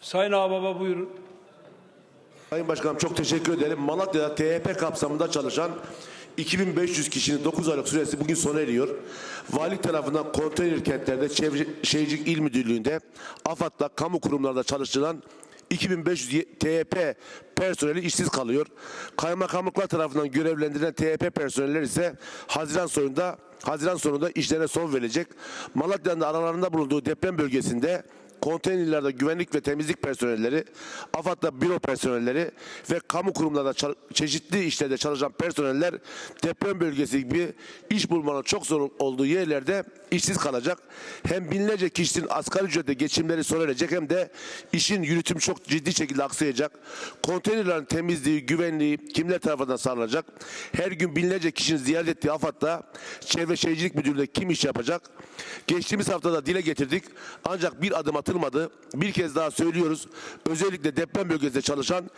Sayın Ağbaba buyurun. Sayın Başkanım çok teşekkür ederim. Malatya'da THP kapsamında çalışan 2500 kişinin 9 aylık süresi bugün sona eriyor. Valilik tarafından konteyner kentlerde Çevre Şehircilik İl Müdürlüğü'nde AFAD'da kamu kurumlarda çalıştırılan 2500 ye- THP personeli işsiz kalıyor. Kaymakamlıklar tarafından görevlendirilen THP personeller ise Haziran sonunda Haziran sonunda işlerine son verilecek. Malatya'nın da aralarında bulunduğu deprem bölgesinde konteynerlerde güvenlik ve temizlik personelleri, AFAD'da büro personelleri ve kamu kurumlarında çeşitli işlerde çalışan personeller deprem bölgesi gibi iş bulmanın çok zor olduğu yerlerde işsiz kalacak. Hem binlerce kişinin asgari ücretle geçimleri sona hem de işin yürütümü çok ciddi şekilde aksayacak. Konteynerlerin temizliği, güvenliği kimler tarafından sağlanacak? Her gün binlerce kişinin ziyaret ettiği AFAD'da Çevre Şehircilik Müdürlüğü'nde kim iş yapacak? Geçtiğimiz haftada dile getirdik. Ancak bir adım atılmadı. Bir kez daha söylüyoruz. Özellikle deprem bölgesinde çalışan